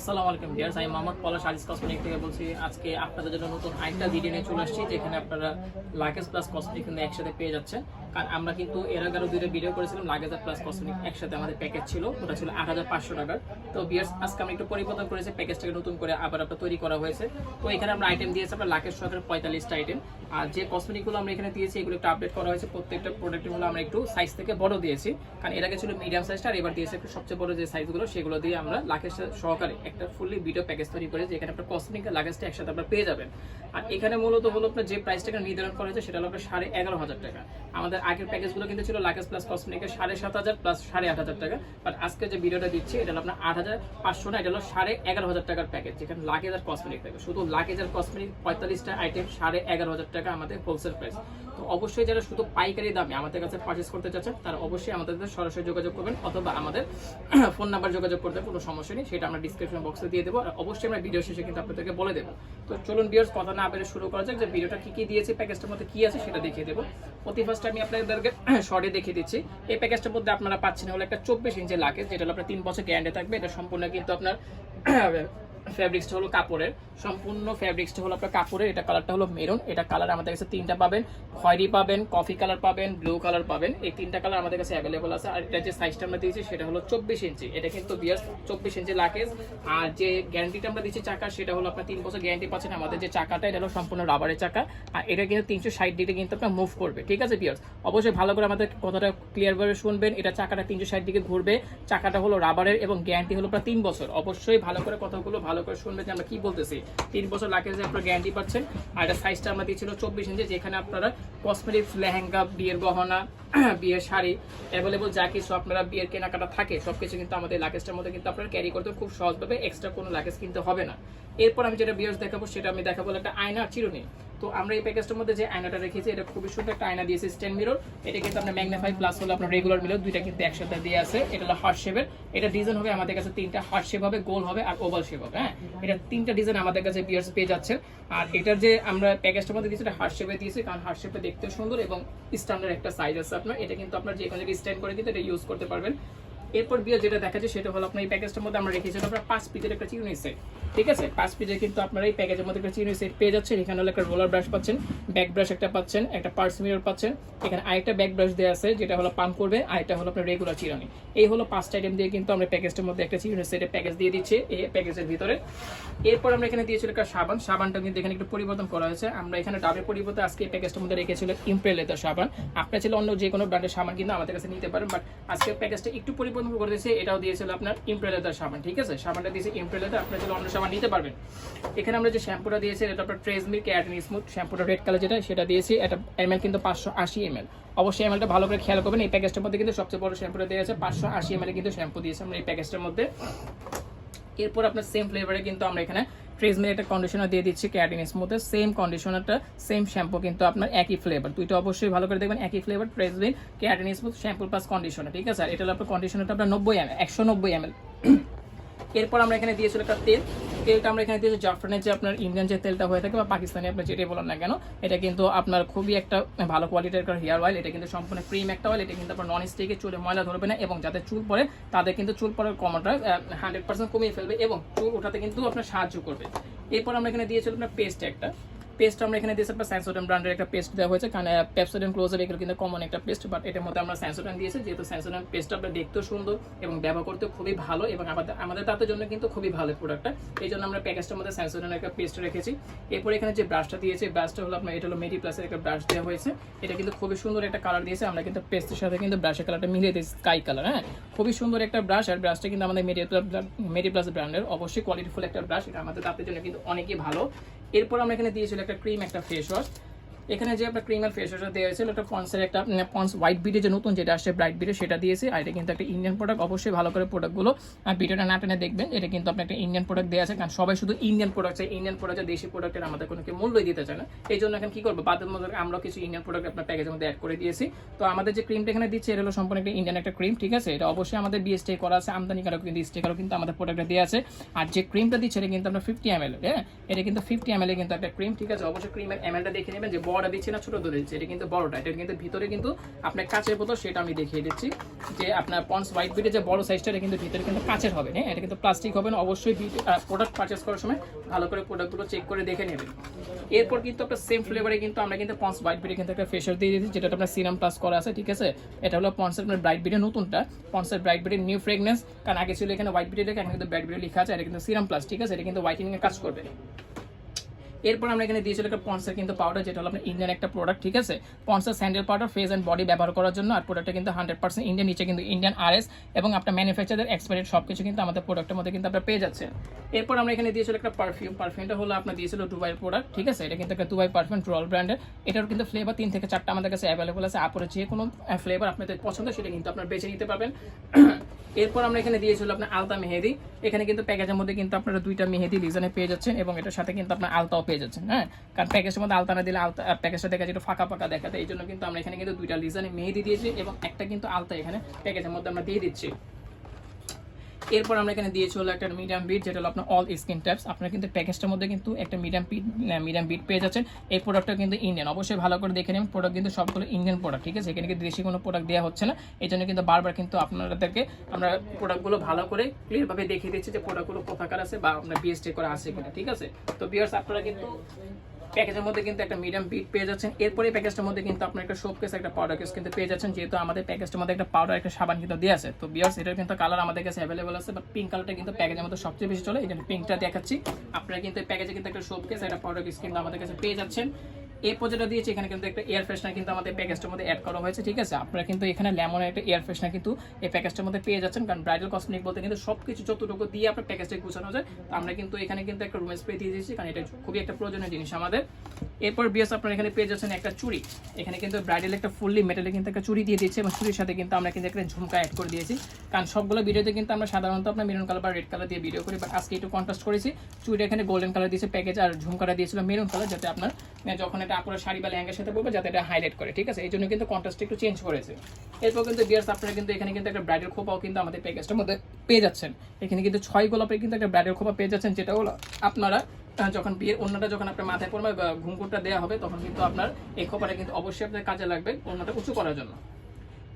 আসসালামু আলাইকুম ডিয়ার্স আমি মোহাম্মদ পলাশ আলিস কসমেটিক থেকে বলছি, আজকে আপনাদের জন্য নতুন আরেকটা ভিডিও নিয়ে চলে আসছি, যেখানে আপনারা লাগেজ প্লাস কসমেটিক কিন্তু একসাথে পেয়ে যাচ্ছেন। কারণ আমরা কিন্তু এর আগে দুইটা ভিডিও করেছিলাম লাগেজ প্লাস কসমেটিক একসাথে আমাদের প্যাকেজ ছিল, ওটা ছিল আট হাজার পাঁচশো টাকার। তো বিয়ার্স আজকে আমরা একটু পরিবর্তন করেছি প্যাকেজটাকে নতুন করে আবার আপনার তৈরি করা হয়েছে। তো এখানে আমরা আইটেম দিয়েছি, আপনার লাখের সতেরো পঁয়তাল্লিশটা আইটেম আর যে কসমেটিকগুলো আমরা এখানে দিয়েছি, এগুলো একটু আপডেট করা হয়েছে, প্রত্যেকটা প্রোডাক্টের হলো আমরা একটু সাইজ থেকে বড় দিয়েছি। কারণ এর আগে ছিল মিডিয়াম সাইজটা আর এবার দিয়েছি সবচেয়ে বড় যে সাইজগুলো সেগুলো দিয়ে আমরা সা- সহকারে একটা ফুললি ভিডিও প্যাকেজ তৈরি করে, যেখানে আপনার কসমেটিক আর লাগেজটা একসাথে আপনার পেয়ে যাবেন। আর এখানে মূলত হলো আপনার যে প্রাইসটাকে নির্ধারণ করা হয়েছে, সেটা হলো আপনার সাড়ে এগারো হাজার টাকা। আমাদের আগের প্যাকেজগুলো কিন্তু ছিল লাগেজ প্লাস কসমেটিকের সাড়ে সাত হাজার প্লাস সাড়ে আট হাজার টাকা। বাট আজকে যে ভিডিওটা দিচ্ছি, এটা হলো আপনার আট হাজার পাঁচশো না, এটা হলো সাড়ে এগারো হাজার টাকার প্যাকেজ যেখানে লাগেজ আর কসমেটিক থাকবে। শুধু লাগেজ আর কসমেটিক পঁয়তাল্লিশটা আইটেম সাড়ে এগারো হাজার টাকা আমাদের হোলসেল প্রাইস তো অবশ্যই যারা শুধু পাইকারি দামে আমাদের কাছে পারচেস করতে চাচ্ছেন, তারা অবশ্যই আমাদের সরাসরি যোগাযোগ করবেন, অথবা আমাদের ফোন নাম্বার যোগাযোগ করতে কোনো সমস্যা নেই, সেটা আমরা ডিসক্রিপশন বক্সে দিয়ে দেবো। আর অবশ্যই আমরা ভিডিও শেষে কিন্তু আপনাদেরকে বলে দেবো। তো চলুন ভিডিওস কথা না বেড়ে শুরু করা যাক যে ভিডিওটা কী কী দিয়েছে প্যাকেজটার মধ্যে কী আছে সেটা দেখিয়ে দেবো। প্রতি ফার্স্ট আমি আপনাদেরকে শর্টে দেখিয়ে দিচ্ছি। এই প্যাকেজটার মধ্যে আপনারা পাচ্ছেন হলো একটা চব্বিশ ইঞ্চি লাগেজ যেটা হলো আপনার তিন বছর গ্যারান্টি থাকবে। এটা সম্পূর্ণ কিন্তু আপনার ফ্যাব্রিক্সটা হলো কাপড়ের। সম্পূর্ণ ফ্যাব্রিক্সটা হলো আপনার কাপড়ের, এটা কালারটা হলো মেরুন এটা কালার আমাদের কাছে তিনটা পাবেন। খয়েরি পাবেন কফি কালার পাবেন ব্লু কালার পাবেন। এই তিনটা কালার আমাদের কাছে অ্যাভেলেবল আছে। আর এটা যে সাইজটা আমরা দিয়েছি সেটা হলো চব্বিশ ইঞ্চি। এটা কিন্তু বিয়ার চব্বিশ ইঞ্চি লাকেজ আর যে গ্যারান্টিটা আমরা দিচ্ছি চাকা, সেটা হলো আপনার তিন বছর গ্যারান্টি পাচ্ছেন আমাদের যে চাকাটা, এটা হলো সম্পূর্ণ রাবারের চাকা। আর এটা কিন্তু তিনশো ষাট ডিগ্রি কিন্তু আপনার মুভ করবে। ঠিক আছে বিয়ার্স অবশ্যই ভালো করে আমাদের কথাটা ক্লিয়ারভাবে শুনবেন। এটা চাকাটা তিনশো ষাট দিকে ঘুরবে। চাকাটা হলো রাবারের এবং গ্যারান্টি হলো প্রায় তিন বছর। অবশ্যই ভালো করে কথাগুলো ভালো করে শুনবেন যে আমরা কি বলতেছি। তিন বছর লাকেজে আপনারা গ্যারান্টি পাচ্ছেন। আর এটা সাইজটা আমরা দিয়েছিল চব্বিশ ইঞ্চি যেখানে আপনারা কসমেটিক্স লেহেঙ্গা, বিয়ের গহনা, বিয়ের শাড়ি অ্যাভেলেবল যা কিছু আপনারা বিয়ের কেনাকাটা থাকে সব কিছু কিন্তু আমাদের লাগেজটার মধ্যে কিন্তু আপনারা ক্যারি করতে খুব সহজভাবে এক্সট্রা কোনো লাগেজ কিনতে হবে না। এরপর আমি যেটা বিয়ার্স দেখাবো, সেটা আমি দেখাবো একটা আয়না চিরুনি। তো আমরা এই প্যাকেজটার মধ্যে যে আয়নাটা রেখেছি এটা খুবই সুন্দর একটা আয়না দিয়েছি স্ট্যান্ড মিরর এটা কিন্তু আপনার ম্যাগনিফাই প্লাস হলো আপনার রেগুলার মিরর দুইটা কিন্তু একসাথে দিয়ে আছে। এটা হলো হার্ট শেপের এটা ডিজাইন হবে আমাদের কাছে তিনটা হার্ট শেপ হবে গোল হবে আর ওভাল শেপ হবে হ্যাঁ? এটা তিনটা ডিজাইন আমাদের কাছে বিয়ার্স পেয়ে যাচ্ছে আর এটার যে আমরা প্যাকেজটার মধ্যে দিয়েছি এটা হার্ট শেপে দিয়েছি কারণ হার্ট শেপটা দেখতে সুন্দর এবং স্ট্যান্ডার্ড একটা সাইজ আছে আপনার। এটা কিন্তু আপনার যে কোনো স্ট্যান্ড করে কিন্তু এটা ইউজ করতে পারবেন। এরপর দিয়ে যেটা দেখা যায় সেটা হলো আপনার এই প্যাকেজটার মধ্যে আমরা রেখেছিলাম আপনার পাঁচ পিসের একটা চিরুনি সেট ঠিক আছে? পাঁচ পিসের কিন্তু আপনারা এই প্যাকেজের মধ্যে একটা চিরুনি সেট পেয়ে যাচ্ছেন। এখানে হলো একটা রোলার ব্রাশ পাচ্ছেন ব্যাক ব্রাশ একটা পাচ্ছেন, একটা পার্স মিরর পাচ্ছেন। এখানে আরেকটা ব্যাক ব্রাশ দেওয়া আছে, যেটা হলো পাম্প করবে, আরেকটা হলো আপনার রেগুলার চিরুনি। এই হলো পাঁচটা আইটেম দিয়ে কিন্তু আমরা প্যাকেজটার মধ্যে একটা চিরুনি সেটের প্যাকেজ দিয়ে দিচ্ছি, এই প্যাকেজের ভিতরে। এরপর আমরা এখানে দিয়েছিল একটা সাবান। সাবানটা কিন্তু এখানে একটু পরিবর্তন করা হয়েছে। আমরা এখানে ডাবের পরিবর্তে আজকে এই প্যাকেজটার মধ্যে রেখেছিল ইমপ্রে লেদার সাবান। আপনার ছিল অন্য যে কোনো ব্র্যান্ডের সাবান কিন্তু আমাদের কাছে নিতে পারেন বাট আজকে প্যাকেজটা একটু পরিবর্তন করে দিয়েছে, এটাও দিয়েছিল আপনার ইমপ্রে লেদার সাবান, ঠিক আছে? সাবানটা দিয়েছে ইমপ্রে লেদার আপনার ছিল অন্য সাবান নিতে পারবেন। এখানে আমরা যে শ্যাম্পুটা দিয়েছি, এটা আপনার ট্রেজমির ক্যারাটিন স্মুথ শ্যাম্পুটা রেড কালার যেটা, সেটা দিয়েছি। এটা এমএল কিন্তু পাঁচশো আশি এমএল অবশ্যই এমএলটা ভালো করে খেয়াল করবেন। এই প্যাকেজটার মধ্যে কিন্তু সবচেয়ে বড় শ্যাম্পুটা দেওয়া আছে, পাঁচশো আশি এমএল কিন্তু শ্যাম্পু দিয়েছে আমরা এই প্যাকেজটার মধ্যে। এরপর আপনার সেম ফ্লেভারে কিন্তু আমরা এখানে ট্রেজমের একটা কন্ডিশনার দিয়ে দিচ্ছি ক্যারাটিন স্মুথে সেম কন্ডিশনারটা সেম শ্যাম্পু কিন্তু আপনার একই ফ্লেভার দুইটা অবশ্যই ভালো করে দেখবেন, একই flavour Tresemme keratin smooth shampoo plus conditioner ঠিক আছে? আর এটা হলো আপনার কন্ডিশনারটা আপনার নব্বই এম একশো নব্বই এম এরপর আমরা এখানে দিয়েছিল একটা তেল। তেলটা আমরা এখানে দিয়েছি, জাফরানের যে আপনার ইন্ডিয়ান যে তেলটা হয়ে থাকে বা পাকিস্তানি আপনার যেটাই বলেন না কেন, এটা কিন্তু আপনার খুবই একটা ভালো কোয়ালিটির একটা হেয়ার অয়েল এটা কিন্তু সম্পূর্ণ ক্রিম একটা অয়েল এটা কিন্তু আপনার নন স্টিকে চুলে ময়লা ধরবে না এবং যাদের চুল পড়ে, তাদের কিন্তু চুল পড়ার কমাটা হান্ড্রেড পার্সেন্ট কমিয়ে ফেলবে এবং চুল ওঠাতে কিন্তু আপনার সাহায্য করবে। এরপর আমরা এখানে দিয়েছিলাম আপনার পেস্ট একটা। পেস্ট আমরা এখানে দিয়েছি, আপনার স্যান্সোডেন ব্র্যান্ডের একটা পেস্ট দেওয়া হয়েছে। কারণ পেপসোডেন ক্লোজার এগুলো কিন্তু কমন একটা পেস্ট বাট এটার মধ্যে আমরা স্যান্সোডেন দিয়েছি, যেহেতু স্যান্সোডেন পেস্ট আপনার দেখতেও সুন্দর এবং ব্যবহার করতে খুবই ভালো এবং আমাদের আমাদের তাদের জন্য কিন্তু খুবই ভালো প্রোডাক্টটা এই জন্য আমরা প্যাকেজটার মধ্যে স্যান্সোডেন একটা পেস্ট রেখেছি। এরপর এখানে যে ব্রাশটা দিয়েছে ব্রাশটা হলো আপনার, এটা হলো মেডি প্লাসের একটা ব্রাশ দেওয়া হয়েছে। এটা কিন্তু খুবই সুন্দর একটা কালার দিয়েছে। আমরা কিন্তু পেস্টের সাথে কিন্তু ব্রাশের কালারটা মিলিয়ে দিয়েছি স্কাই কালার হ্যাঁ? খুবই সুন্দর একটা ব্রাশ আর ব্রাশটা কিন্তু আমাদের মেডি মেডি প্লাস ব্র্যান্ডের অবশ্যই কোয়ালিটিফুল একটা ব্রাশ এটা আমাদের তাদের জন্য কিন্তু অনেকই ভালো। এরপর আমরা এখানে দিয়েছিল একটা ক্রিম একটা ফেস ওয়াশ এখানে যে আপনার ক্রিম আর ফেস ওয়াশটা দেওয়া হয়েছিল একটা পন্সের একটা পন্স হোয়াইট বিডে যে নতুন যেটা আসছে ব্রাইট বিডে সেটা দিয়েছে। আর এটা কিন্তু একটা ইন্ডিয়ান প্রোডাক্ট অবশ্যই ভালো করে প্রোডাক্টগুলো ভিডিওটা না টেনে দেখবেন। এটা কিন্তু আপনার একটা ইন্ডিয়ান প্রোডাক্ট দেওয়া আছে, কারণ সবাই শুধু ইন্ডিয়ান প্রোডাক্ট চাই ইন্ডিয়ান প্রোডাক্ট দেশি প্রোডাক্টের আমাদের কোনো কেউ মূল্যই দিতে চায় না। এই জন্য এখন কি করব? বাদের মধ্যে আমরা কিছু ইন্ডিয়ান প্রোডাক্ট আপনার প্যাকেজের মধ্যে অ্যাড করে দিয়েছি। তো আমাদের যে ক্রিমটা এখানে দিচ্ছে, এটা হলো সম্পূর্ণ একটা ইন্ডিয়ান একটা ক্রিম ঠিক আছে? এটা অবশ্যই আমাদের বিএসটি করা আছে, আমদানিকারক কিন্তু স্টিকারও কিন্তু আমাদের প্রোডাক্টে দেওয়া আছে। আর যে ক্রিমটা দিচ্ছে, এটা কিন্তু আমরা ফিফটি এম এল হ্যাঁ? এটা কিন্তু ফিফটি এম এল কিন্তু একটা ক্রিম ঠিক আছে? অবশ্যই ক্রিমের এম এলটা দেখে নেবেন যে বড় বড় দিচ্ছি না, ছোট দিচ্ছি। এটা কিন্তু বড়টা, এটা কিন্তু ভিতরে কিন্তু আপনার কাঁচের বোতল, সেটা আমি দেখিয়ে দিচ্ছি। যে আপনার পন্স হোয়াইট বিটের যে বড় সাইজটা এটা কিন্তু ভিতরে কিন্তু কাঁচের হবে হ্যাঁ? এটা কিন্তু প্লাস্টিক হবে না, অবশ্যই প্রোডাক্ট পারচেস করার সময় ভালো করে প্রোডাক্টগুলো চেক করে দেখে নেবেন। এরপর কিন্তু আপনার সেম ফ্লেভারে কিন্তু আমরা কিন্তু পন্স হোয়াইট বিটে কিন্তু একটা ফেশিয়াল দিয়ে দিয়েছি, যেটা আপনার সিরাম প্লাস করা আছে, ঠিক আছে? এটা হলো পন্সের আপনার ব্রাইট বিটের নতুনটা। পন্সের ব্রাইট বিটের নিউ ফ্রেগনেন্স কারণ আগে ছিল এখানে হোয়াইট বিটে এখন কিন্তু ব্রাইট বিটে লেখা আছে, এটা কিন্তু সিরাম প্লাস ঠিক আছে? এটা কিন্তু হোয়াইটিং এর কাজ করবে। এরপর আমরা এখানে দিয়েছিল একটা পন্সের কিন্তু পাউডার যেটা হলো আপনার ইন্ডিয়ান একটা প্রোডাক্ট ঠিক আছে? পন্সের sandal powder face and body ব্যবহার করার জন্য আর প্রোডাক্টটা কিন্তু হান্ড্রেড পার্সেন্ট ইন্ডিয়ান নিচে কিন্তু ইন্ডিয়ান আরএস এবং আপনার ম্যানুফ্যাকচারের এক্সপায়ারেড সব কিছু কিন্তু আমাদের প্রোডাক্টের মধ্যে কিন্তু আপনার পেয়ে যাচ্ছে। এরপর আমরা এখানে দিয়েছিল একটা পারফিউম পারফিউমটা হলো আপনার দিয়েছিল দুবাই প্রোডাক্ট ঠিক আছে? এটা কিন্তু একটা দুবাই পারফিউম ট্রল ব্র্যান্ডের এটার কিন্তু ফ্লেভার তিন থেকে চারটা আমাদের কাছে অ্যাভেলেবল আছে। আপনার যে কোনো ফ্লেভার আপনাদের পছন্দ, সেটা কিন্তু আপনার বেছে নিতে পারবেন। এরপর আমরা এখানে দিয়েছিল আপনার আলতা মেহেদি। এখানে কিন্তু প্যাকেজের মধ্যে কিন্তু আপনারা দুইটা মেহেদি ডিজাইনে পেয়ে যাচ্ছেন এবং এটার সাথে কিন্তু আপনার আলতাও পেয়ে যাচ্ছেন হ্যাঁ? কারণ প্যাকেজের মধ্যে আলতা না দিলে আলতা প্যাকেজটা দেখা যেটা ফাঁকা ফাঁকা দেখাতে। এই জন্য কিন্তু আমরা এখানে কিন্তু দুইটা ডিজাইনে মেহেদি দিয়েছি এবং একটা কিন্তু আলতা এখানে প্যাকেজের মধ্যে আমরা দিয়ে দিচ্ছি। এরপর আমরা এখানে দিয়েছি হলো একটা মিডিয়াম বিট যেটা হলো আপনার অল স্কিন টাইপস আপনারা কিন্তু প্যাকেজটার মধ্যে কিন্তু একটা মিডিয়াম বিট মিডিয়াম বিট পেয়ে যাচ্ছেন। এই প্রোডাক্টটা কিন্তু ইন্ডিয়ান অবশ্যই ভালো করে দেখে নেবেন। প্রোডাক্ট কিন্তু সবগুলো ইন্ডিয়ান প্রোডাক্ট ঠিক আছে? এখানে কিন্তু দেশি কোনো প্রোডাক্ট দেওয়া হচ্ছে না। এই জন্য কিন্তু বারবার কিন্তু আপনাদেরকে আমরা প্রোডাক্টগুলো ভালো করে ক্লিয়ারভাবে দেখিয়ে দিচ্ছি যে প্রোডাক্টগুলো কোথাকার আছে বা আপনার বিএসটি করা আছে কিনা, ঠিক আছে? তো বিয়ার্স আপনারা কিন্তু প্যাকেজের মধ্যে কিন্তু একটা মিডিয়াম বিট পেয়ে যাচ্ছেন। এরপরে প্যাকেজটার মধ্যে কিন্তু আপনার একটা সোপ কেস একটা পাউডার কেস কিন্তু পেয়ে যাচ্ছেন। যেহেতু আমাদের প্যাকেজটার মধ্যে একটা পাউডার একটা সাবান কিন্তু দিয়ে আছে। তো বিয়ার্স এটার কিন্তু কালার আমাদের কাছে অ্যাভেলেবল আছে বা পিঙ্ক কালারটা কিন্তু প্যাকেজের মধ্যে সবচেয়ে বেশি চলে। এই জন্য পিঙ্কটা দেখাচ্ছি। আপনারা কিন্তু প্যাকেজে কিন্তু একটা সোপ কেস একটা পাউডার কেস কিন্তু আমাদের কাছে পেয়ে যাচ্ছেন। এরপর যেটা দিয়েছি, এখানে কিন্তু একটা এয়ার ফ্রেশনার কিন্তু আমাদের প্যাকেজটার মধ্যে অ্যাড করা হয়েছে, ঠিক আছে? আপনারা কিন্তু এখানে লেমনের একটা এয়ার ফ্রেশনার কিন্তু এই প্যাকেজটার মধ্যে পেয়ে যাচ্ছেন, কারণ ব্রাইডাল কসমেটিক বলতে কিন্তু সব কিছু যতটুকু দিয়ে আপনার প্যাকেজটা গুছানো যায়, তো আমরা কিন্তু এখানে কিন্তু একটা রুম স্প্রে দিয়ে দিয়েছি, কারণ এটা খুবই একটা প্রয়োজনীয় জিনিস আমাদের। এরপর বিএস আপনারা এখানে পেয়ে যাচ্ছেন একটা চুড়ি। এখানে কিন্তু ব্রাইডাল একটা ফুললি মেটালে কিন্তু একটা চুড়ি দিয়ে দিয়েছে এবং চুড়ির সাথে কিন্তু আমরা কিন্তু একটা ঝুমকা অ্যাড করে দিয়েছি। কারণ সবগুলো ভিডিওতে কিন্তু আমরা সাধারণত আপনার মেরুন কালার বা রেড কালার দিয়ে ভিডিও করি বাট আজকে একটু কন্ট্রাস্ট করেছি। চুড়ি এখানে গোল্ডেন কালার দিয়েছে প্যাকেজ আর ঝুমকাটা দিয়েছিল মেরুন কালার যাতে আপনার যখন এটা আপুরা শাড়ি বা লেহেঙ্গার সাথে পরবে, যাতে এটা হাইলাইট করে, ঠিক আছে? এই জন্য কিন্তু কন্ট্রাস্ট একটু চেঞ্জ করেছে। এরপর কিন্তু ডিয়ার্স আপনারা কিন্তু এখানে কিন্তু একটা ব্রাইডাল খোপাও কিন্তু আমাদের প্যাকেজটার মধ্যে পেয়ে যাচ্ছেন। এখানে কিন্তু ছয় গোলাপের কিন্তু একটা ব্রাইডাল খোপা পেয়ে যাচ্ছেন, যেটা হলো আপনারা যখন বিয়ের অন্যটা যখন আপনার মাথায় পড়বে ঘুমকুটটা দেওয়া হবে, তখন কিন্তু আপনার এই খোপাটা কিন্তু অবশ্যই আপনার কাজে লাগবে অন্যটা উঁচু করার জন্য।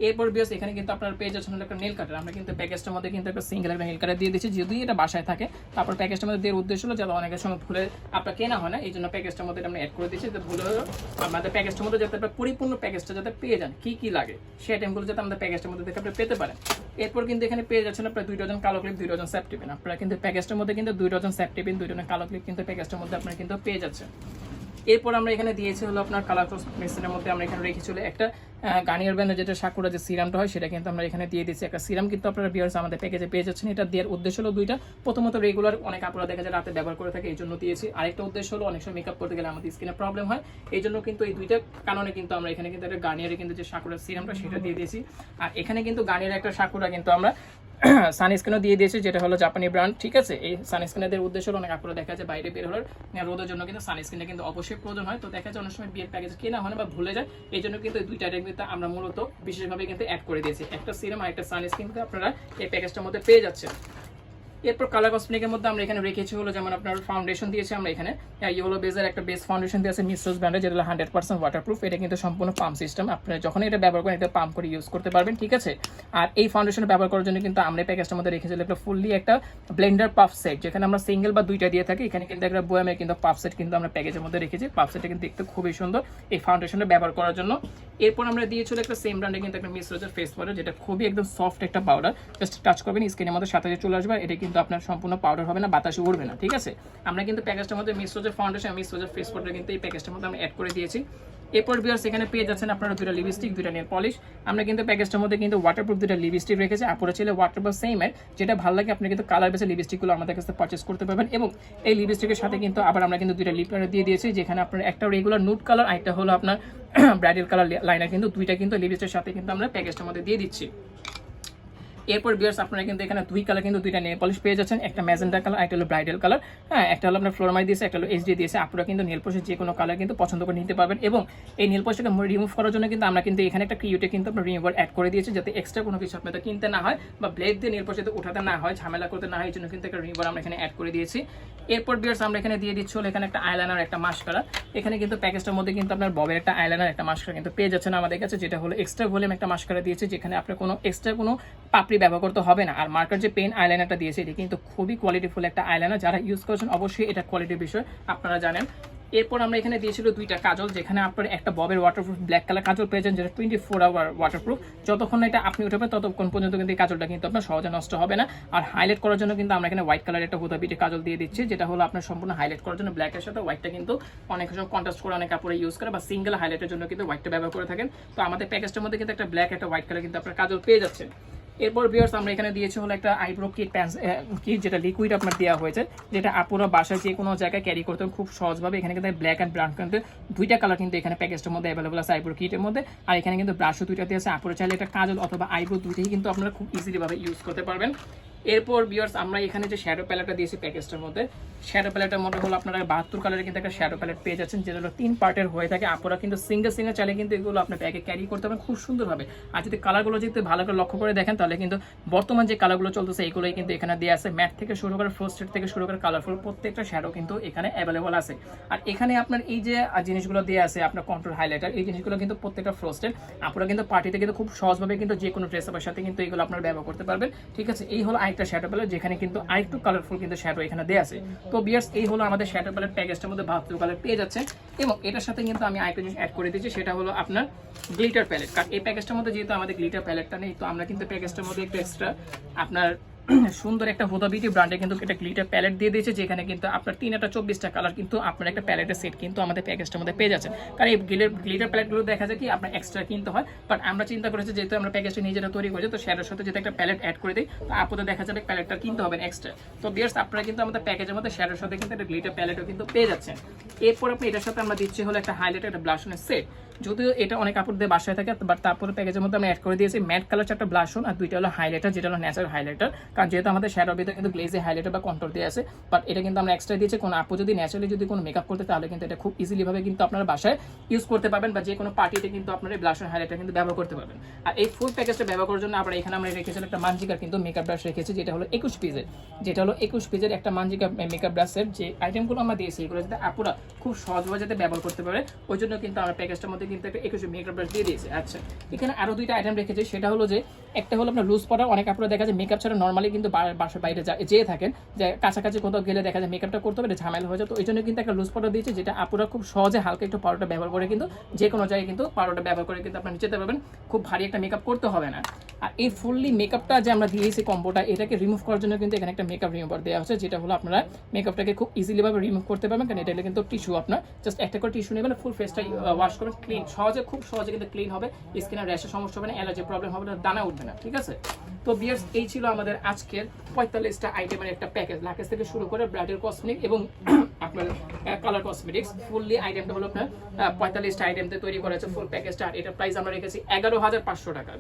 এরপর বিয়াস এখানে কিন্তু আপনার পেয়ে যাচ্ছেন একটা নেল কাটার আমরা কিন্তু প্যাকেজটার মধ্যে কিন্তু একটা সিঙ্গেল একটা নেল কাটার দিয়ে দিচ্ছি যদি এটা বাসায় থাকে। তারপর প্যাকেজটার মধ্যে দেওয়ার উদ্দেশ্য হলো যাতে অনেকের সময় ভুলে আপনার কেনা হয় না, এই জন্য প্যাকেজটার মধ্যে আমরা অ্যাড করে দিচ্ছি যাতে ভুলে আমাদের প্যাকেজটার মধ্যে যাতে আপনার পরিপূর্ণ প্যাকেজটা যাতে পেয়ে যান, কি কি লাগে সেই আইটেমগুলো যাতে আমাদের প্যাকেজটার মধ্যে দেখে আপনি পেতে পারেন। এরপর কিন্তু এখানে পেয়ে যাচ্ছেন আপনার দুই ডজন কালো ক্লিপ দুই ডজন স্যাপটিপিন আপনারা কিন্তু প্যাকেজটার মধ্যে কিন্তু দুই ডজন স্যাপটিপিন দুই ডজন কালো ক্লিপ কিন্তু প্যাকেজটার মধ্যে আপনারা কিন্তু পেয়ে যাচ্ছেন। এরপর আমরা এখানে দিয়েছি হলো আপনার কালার মেশিনের মধ্যে আমরা এখানে রেখেছিল একটা গার্নিয়ার ব্যান্ডের যেটা সাকুরা যে সিরামটা হয়, সেটা কিন্তু আমরা এখানে দিয়ে দিচ্ছি একটা সিরাম কিন্তু আপনারা বিয়ার্স আমাদের প্যাকেজে পেয়ে যাচ্ছেন। এটা দেওয়ার উদ্দেশ্য হলো দুইটা। প্রথমত রেগুলার অনেক আপনারা দেখা যায় রাতে ব্যবহার করে থাকে এই জন্য দিয়েছি। আরেকটা উদ্দেশ্য হলো অনেক সময় মেকআপ করতে গেলে আমাদের স্কিনে প্রবলেম হয়। এই জন্য কিন্তু এই দুইটা কারণে কিন্তু আমরা এখানে কিন্তু একটা গার্নিয়ারে কিন্তু যে সাকুরার সিরামটা, সেটা দিয়ে দিয়েছি। আর এখানে কিন্তু গার্নিয়ার একটা সাকুরা কিন্তু আমরা সানস্ক্রিনও দিয়ে দিয়েছি, যেটা হলো জাপানি ব্র্যান্ড ঠিক আছে? এই সানস্ক্রিনের উদ্দেশ্য হলো অনেক আপনারা দেখা যায় বাইরে বের হওয়ার। রোদের জন্য কিন্তু সানস্ক্রিনটা কিন্তু অবশ্যই প্রয়োজন হয়। তো দেখা যায় অনেক সময় বিয়ের প্যাকেজ কেনা হয় না বা ভুলে যায় এই জন্য কিন্তু দুইটা কিন্তু আমরা মূলত বিশেষভাবে কিন্তু অ্যাড করে দিয়েছি। একটা সিরাম আর একটা সানস্ক্রিন কিন্তু আপনারা এই প্যাকেজটার মধ্যে পেয়ে যাচ্ছেন। এরপর কালার কসমেটিকের মধ্যে আমরা এখানে রেখেছি হলো যেমন আপনার ফাউন্ডেশন দিয়েছি আমরা এখানে। ইয়েলো বেজের একটা বেস ফাউন্ডেশন দিয়েছে মিসোস ব্র্যান্ডের যেটা হলো হান্ড্রেড পার্সেন্ট ওয়াটারপ্রুফ এটা কিন্তু সম্পূর্ণ পাম্প সিস্টেম আপনি যখন এটা ব্যবহার করেন, এটা পাম্প করে ইউজ করতে পারবেন, ঠিক আছে? আর এই ফাউন্ডেশন ব্যবহার করার জন্য কিন্তু আমরা প্যাকেজটার মধ্যে রেখেছিলাম একটা ফুললি একটা ব্লেন্ডার পাফ সেট যেখানে আমরা সিঙ্গেল বা দুইটা দিয়ে থাকি। এখানে কিন্তু একটা বয়ামে কিন্তু পাফ সেট কিন্তু আমরা প্যাকেজের মধ্যে রেখেছি। পাফ সেটটা কিন্তু দেখতে খুবই সুন্দর। এই ফাউন্ডেশনটা ব্যবহার করার জন্য এরপর আমরা দিয়ে চলে একটা সেম ব্র্যান্ডে কিন্তু একটা মিস ফেস পাউডার যেটা খুবই একদম সফট একটা পাউডার জাস্ট টাচ করবেন স্কিনের মধ্যে সাথে চলে আসবে, এটা কিন্তু আপনার সম্পূর্ণ পাউডার হবে না, বাতাসে উঠবে না, ঠিক আছে? আমরা কিন্তু প্যাকেজটার মধ্যে miss foundation miss face powder কিন্তু এই প্যাকেজটার মধ্যে আমরা অ্যাড করে দিয়েছি। এরপর বিয়ার্স সেখানে পেয়ে যাচ্ছেন আপনারা দুটো লিপস্টিক দুটো নেল পলিশ আমরা কিন্তু প্যাকেজটার মধ্যে কিন্তু ওয়াটারপ্রুফ দুটো লিপস্টিক রেখেছি। আপনারা ছিল ওয়াটারপ্রুফ সেম এর যেটা ভালো লাগে, আপনি কিন্তু কালার বেসে লিপস্টিকগুলো আমাদের কাছে পারচেস করতে পারবেন। এবং এই লিপস্টিকের সাথে কিন্তু আবার আমরা কিন্তু দুইটা লিপ লাইনার দিয়ে দিয়েছি, যেখানে আপনার একটা রেগুলার নুট কালার আরেকটা হলো আপনার ব্রাইডাল কালার লাইনার কিন্তু দুইটা কিন্তু লিপস্টিকের সাথে কিন্তু আমরা প্যাকেজটার মধ্যে দিয়ে দিচ্ছি। এরপর বিয়ার্স আপনারা কিন্তু এখানে দুই কালার কিন্তু দুইটা নেল পলিশ পেয়ে যাচ্ছেন। একটা ম্যাজেন্ডা কালার একটা হলো ব্রাইডাল কালার হ্যাঁ একটা হলো আপনার ফ্লোরমাই দিয়েছে, একটা হলো এইচডি দিয়েছে। আপনারা কিন্তু নেল পলিশের যে কোনো কালার কিন্তু পছন্দ করে নিতে পারবেন এবং এই নেল পলিশটাকে রিমুভ করার জন্য কিন্তু আমরা কিন্তু এখানে একটা ক্রিউটে কিন্তু আপনার রিমুভার অ্যাড করে দিয়েছি যাতে এক্সট্রা কোনো কিছু আপনাদের কিনতে না হয় বা ব্লেড দিয়ে নেল পলিশ উঠাতে না হয়, ঝামেলা করতে না হয়, এই জন্য কিন্তু একটা রিমুভার আমরা এখানে অ্যাড করে দিয়েছি। এরপর বিয়ার্স আমরা এখানে দিয়ে দিচ্ছি হলো এখানে একটা আইলাইনার একটা মাস্কারা এখানে কিন্তু প্যাকেজটার মধ্যে কিন্তু আপনার ববের একটা আইলাইনার একটা মাস্কারা কিন্তু পেয়ে যাচ্ছেন আমাদের কাছে, যেটা হলো এক্সট্রা ভলিউম একটা মাস্কারা দিয়েছে, যেখানে আপনার কোনো এক্সট্রা কোনো পাপড়ি ব্যবহার করতে হবে না। আর মার্কার যে পেন আইলাইনারটা দিয়েছে, এটি কিন্তু খুবই কোয়ালিটিফুল একটা আইলাইনার যারা ইউজ করছেন, অবশ্যই এটা কোয়ালিটির বিষয়, আপনারা জানেন। এরপর আমরা এখানে দিয়েছিল দুইটা কাজল, যেখানে আপনার একটা ববের ওয়াটারপ্রুফ ব্ল্যাক কালার কাজল পেয়েছেন যেটা টোয়েন্টি ফোর আওয়ার ওয়াটারপ্রুফ যতক্ষণ এটা আপনি উঠাবেন ততক্ষণ পর্যন্ত কিন্তু এই কাজলটা কিন্তু আপনার সহজে নষ্ট হবে না। আর হাইলাইট করার জন্য কিন্তু আমরা এখানে হোয়াইট কালার একটা পিঠে কাজল দিয়ে দিচ্ছি, যেটা হলো আপনার সম্পূর্ণ হাইলাইট করার জন্য ব্ল্যাকের সাথে হোয়াইটটা কিন্তু অনেক সময় কন্ট্রাস্ট করে অনেক কাপড়ে ইউজ করে বা সিঙ্গেল হাইলাইটের জন্য কিন্তু হোয়াইটটা ব্যবহার করে থাকেন। তো আমাদের প্যাকেজটার মধ্যে কিন্তু একটা ব্ল্যাক একটা হোয়াইট কালার কিন্তু আপনার কাজল পেয়ে যাচ্ছেন। এরপর বিয়ার্স আমরা এখানে দিয়েছি হলো একটা আইব্রো কিট প্যান্স কিট যেটা লিকুইড আপনার দেওয়া হয়েছে, যেটা আপুরা বাসায় যে কোনো জায়গায় ক্যারি করতে খুব সহজভাবে। এখানে কিন্তু ব্ল্যাক অ্যান্ড ব্রাউন কিন্তু দুইটা কালার কিন্তু এখানে প্যাকেজটার মধ্যে অ্যাভেলেবল আছে আইব্রো কিটের মধ্যে। আর এখানে কিন্তু ব্রাশও দুইটা দিয়ে আছে। আপুরা চাইলে একটা কাজল অথবা আইব্রো দুইটাই কিন্তু আপনারা খুব ইজিলিভাবে ইউজ করতে পারবেন। এরপর বিয়ার্স আমরা এখানে যে শ্যাডো প্যালেটটা দিয়েছি প্যাকেজটার মধ্যে শ্যাডো প্যালেটের মধ্যে হলো আপনারা বাহাত্তর কালারের কিন্তু একটা শ্যাডো প্যালেট পেয়ে যাচ্ছেন যেগুলো তিন পার্টের হয়ে থাকে। আপনারা কিন্তু সিঙ্গেল সিঙ্গেল চাইলে কিন্তু এগুলো আপনার ব্যাগে ক্যারি করতে পারেন খুব সুন্দরভাবে। আর যদি কালারগুলো যদি ভালো করে লক্ষ্য করে দেখেন, তাহলে কিন্তু বর্তমান যে কালারগুলো চলতেছে এইগুলোই কিন্তু এখানে দেওয়া আছে। ম্যাট থেকে শুরু করে ফ্রস্টেড থেকে শুরু করে কালারফুল প্রত্যেকটা শ্যাডো কিন্তু এখানে অ্যাভেলেবল আছে। আর এখানে আপনার এই যে জিনিসগুলো দেওয়া আছে, আপনার কন্ট্রোল হাইলাইটার এই জিনিসগুলো কিন্তু প্রত্যেকটা ফ্রস্টেড আপনারা কিন্তু পার্টিতে কিন্তু খুব সহজভাবে কিন্তু যে কোনো ড্রেস আপের সাথে কিন্তু এগুলো আপনারা ব্যবহার করতে পারবেন। ঠিক আছে, এই হলো আরেকটা শ্যাডো প্যালেট যেখানে কিন্তু আরেকটু কালারফুল কিন্তু শ্যাডো এখানে দেওয়া আছে। তো বিয়ার্স এই হলো আমাদের শ্যাডো প্যালেট প্যাকেজটার মধ্যে ভাবতে কালার পেয়ে যাচ্ছে। এবং এটার সাথে কিন্তু আমি আরেকটা জিনিস অ্যাড করে দিয়েছি, সেটা হলো আপনার গ্লিটার প্যালেট কারণ এই প্যাকেজটার মধ্যে যেহেতু আমাদের গ্লিটার প্যালেটটা নেই, তো আমরা কিন্তু প্যাকেজটার মধ্যে একটু এক্সট্রা আপনার সুন্দর একটা হুদা বিউটি ব্র্যান্ডে কিন্তু একটা গ্লিটার প্যালেট দিয়ে দিয়েছে, যেখানে কিন্তু আপনার তিন একটা চব্বিশটা কালার কিন্তু আপনার একটা প্যালেটের সেট কিন্তু আমাদের প্যাকেজটার মধ্যে পেয়ে যাচ্ছে কারণ এই গ্লিটার গ্লিটার প্যালেটগুলো দেখা যায় কি, আপনার এক্সট্রা কিনতে হয় বাট আমরা চিন্তা করেছি যেহেতু আমরা প্যাকেজটা নিজেরা তৈরি করেছি, তো সেটার সাথে যদি একটা প্যালেট অ্যাড করে দিই, তো আপনাদের দেখা যাবে প্যালেটটা কিনতে হবে এক্সট্রা তো বিয়ার্স আপনারা কিন্তু আমাদের প্যাকেজের মধ্যে সেটার সাথে কিন্তু একটা গ্লিটার প্যালেটও কিন্তু পেয়ে যাচ্ছেন। এরপর আপনি এটার সাথে আমরা দিচ্ছি হলো একটা হাইলাইট একটা ব্লাশনের সেট যদিও এটা অনেক কাপড় দিয়ে বাসায় থাকে বাট তারপরে প্যাকেজের মধ্যে আমরা অ্যাড করে দিয়েছি। ম্যাট কালার চারটা ব্লাশন আর দুইটা হলো হাইলাইটার যেটা হলো ন্যাচারাল হাইলাইটার কারণ যেহেতু আমাদের শ্যাডোর ভিতরে কিন্তু গ্লেজে হাইলাইটার বা কন্ট্রোল দিয়ে আছে বাট এটা কিন্তু আমরা এক্সট্রা দিয়েছি। কোনো আপু যদি ন্যাচারালি যদি কোনো মেকআপ করতে, তাহলে কিন্তু এটা খুব ইজিলি ভাবে কিন্তু আপনারা বাসায় ইউজ করতে পারবেন, বা যে কোনো পার্টিতে কিন্তু আপনারা ব্লাশন হাইলাইটার কিন্তু ব্যবহার করতে পারবেন। আর এই ফুল প্যাকেজটা ব্যবহার করার জন্য আমরা এখানে আমরা রেখেছিলাম একটা মানজিকার কিন্তু মেকআপ ব্রাশ রেখেছি, যেটা হলো একুশ পিসের যেটা হলো একুশ পিসের একটা মানজিকা মেকআপ ব্রাশের যে আইটেমগুলো আমরা দিয়েছি, এগুলো যাতে আপুরা খুব সহজভাবে যাতে ব্যবহার করতে পারে, ওই জন্য কিন্তু আমরা প্যাকেজটার মধ্যে কিন্তু একটা একুশ মেকআপ ব্রাশ দিয়ে দিয়েছি। আচ্ছা এখানে আরও দুইটা আইটেম রেখেছি। সেটা হলো যে, একটা হলো আপনার লুজ পাউডার অনেক আপনারা দেখা যায় মেকআপ ছাড়া নর্মালি কিন্তু বাসার বাইরে যেয়ে থাকেন, যে কাছাকাছি কোথাও গেলে দেখা যায় মেকআপটা করতে হবে ঝামেলা হয়ে যায়। তো ওই জন্য কিন্তু একটা লুজ পাউডার দিয়েছে, যেটা আপনারা খুব সহজে হালকা একটু পাউডারটা ব্যবহার করে কিন্তু যে কোনো জায়গায় কিন্তু পাউডারটা ব্যবহার করে কিন্তু আপনারা যেতে পারবেন। খুব ভারী একটা মেকআপ করতে হবে না। আর এই ফুললি মেকআপটা যে আমরা দিয়েছি কম্বোটা এটাকে রিমুভ করার জন্য কিন্তু এখানে একটা মেকআপ রিমুভার দেওয়া হচ্ছে, যেটা হলো আপনারা মেকআপটাকে খুব ইজিলিভাবে রিমুভ করতে পারবেন। কারণ এটা কিন্তু টিস্যু আপনার জাস্ট একটা করে টিস্যু নেবেন ফুল ফেসটা ওয়াশ করবেন ক্লিন সহজে, খুব সহজে কিন্তু ক্লিন হবে। স্কিনের র্যাশের সমস্যা হবে না অ্যালার্জি প্রবলেম হবে না, দানা উঠবে না, ঠিক আছে? তো বিয়ার্স, এই ছিল আমাদের আজকের পঁয়তাল্লিশটা আইটেমের একটা প্যাকেজ লাকেজ থেকে শুরু করে ব্রাইডাল কসমেটিক এবং আপনার কালার কসমেটিক্স ফুললি আইটেমটা হলো আপনার পঁয়তাল্লিশটা আইটেমতে তৈরি করা হয়েছে ফুল প্যাকেজটা আর এটার প্রাইস আমরা রেখেছি এগারো হাজার পাঁচশো টাকা।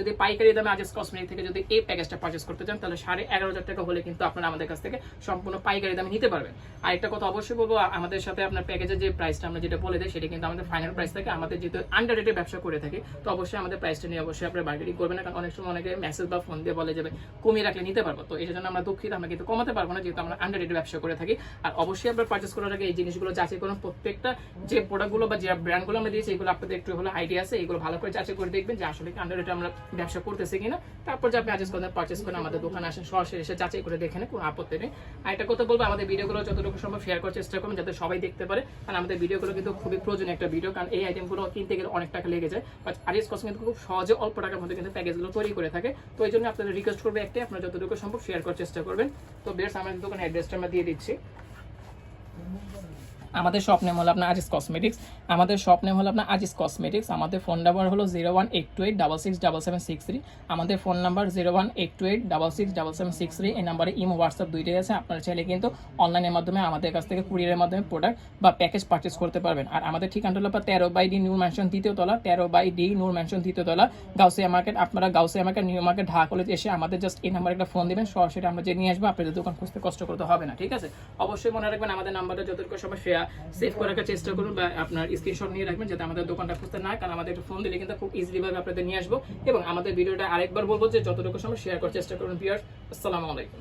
যদি পাইকারি দামে কসমেটিক থেকে যদি এই প্যাকেজটা পারচেস করতে চান, তাহলে সাড়ে এগারো হাজার টাকা হলে কিন্তু আপনারা আমাদের কাছ থেকে সম্পূর্ণ পাইকারি দামে নিতে পারবেন। আর একটা কথা অবশ্যই বলব আমাদের সাথে আপনার প্যাকেজের যে প্রাইসটা আমরা যেটা বলে দিই, সেটা কিন্তু আমাদের ফাইনাল প্রাইস থাকে আমাদের যেহেতু আন্ডার রেটে ব্যবসা করে থাকি, তো অবশ্যই আমাদের প্রাইসটা নিয়ে অবশ্যই আপনারা বার্গেনিং করবেন না, কারণ অনেক সময় অনেকে মেসেজ বা ফোন দিয়ে বলে যাবে কমিয়ে রাখলে নিতে পারব। তো এই জন্য আমরা দুঃখিত, আমরা কিন্তু কমাতে পারব না, যেহেতু আমরা আন্ডার রেটে ব্যবসা করে থাকি। আর অবশ্যই আপনার পার্চেস করার আগে এই জিনিসগুলো যাচাই করুন। প্রত্যেকটা যে প্রোডাক্টগুলো বা যে ব্র্যান্ডগুলো আমরা দিয়েছি, এগুলো আপনাদের একটু হলো আইডিয়া আছে, এগুলো ভালো করে যাচাই করে দেখবেন যে আসলে কি আন্ডার আমরা ব্যবসা করতেছি কিনা। তারপর যে আপনি আজেস করেন পার্চেস করেন আমাদের দোকানে আসেন, সরাসরি এসে যাচাই করে দেখেন কোনো আপত্তি নেই। আর একটা কথা বলব, আমাদের ভিডিওগুলো যতটুকু সম্ভব শেয়ার করার চেষ্টা করবেন, যাতে সবাই দেখতে পারে। কারণ আমাদের ভিডিওগুলো কিন্তু খুবই প্রয়োজনীয় একটা ভিডিও কারণ এই আইটেমগুলো কিনতে গেলে অনেক টাকা লেগে যায়। বাট আরিস কসমেটিক খুব সহজে অল্প টাকার মধ্যে কিন্তু প্যাকেজগুলো তৈরি করে থাকে। তো এই জন্য আপনাদের রিকোয়েস্ট করবে একটাই, আপনারা যতটুকু সম্ভব শেয়ার করার চেষ্টা করবেন। তো বেশ আমাদের দোকানে অ্যাড্রেসটা আমরা দিয়ে দিচ্ছি। আমাদের শপ নেম হলো আপনার আজিজ কসমেটিক্স আমাদের শপ নেম হলো আপনার আজিজ কসমেটিক্স আমাদের ফোন নাম্বার হলো zero one eight two eight double six double seven six three আমাদের phone number zero one eight two eight double six double seven six three এই নাম্বারে ইমো হোয়াটসঅ্যাপ দুইটাই আছে, আপনারা চাইলে কিন্তু অনলাইনের মাধ্যমে, আমাদের কাছ থেকে কুরিয়ারের মাধ্যমে প্রোডাক্ট বা প্যাকেজ পারচেস করতে পারবেন। আর আমাদের ঠিকানাটা হলো তেরো বাই ডি নিউ ম্যানশন দ্বিতীয় তলা, তেরো বাই ডি নূর ম্যানশন দ্বিতীয় তলা, গাউসিয়া মার্কেট আপনারা Gausia Market New Market Dhaka College এসে আমাদের জাস্ট এই নাম্বারে একটা ফোন দেবেন, সরাসরি আমরা যে নিয়ে আসব, আপনাদের দোকান খুঁজতে কষ্ট করতে হবে না, ঠিক আছে? অবশ্যই মনে রাখবেন আমাদের নাম্বারটা যতটুকু সময় সেভ করে রাখার চেষ্টা করুন বা আপনার স্ক্রিনশট নিয়ে রাখবেন যাতে আমাদের দোকানটা খুঁজতে না কারণ আমাদের একটু ফোন দিলে কিন্তু খুব ইজিলি ভাবে আপনাদের নিয়ে আসব। এবং আমাদের ভিডিওটা আরেকবার বলব যে যতটুকু সময় শেয়ার করার চেষ্টা করুন বিয়ার আসসালামু আলাইকুম।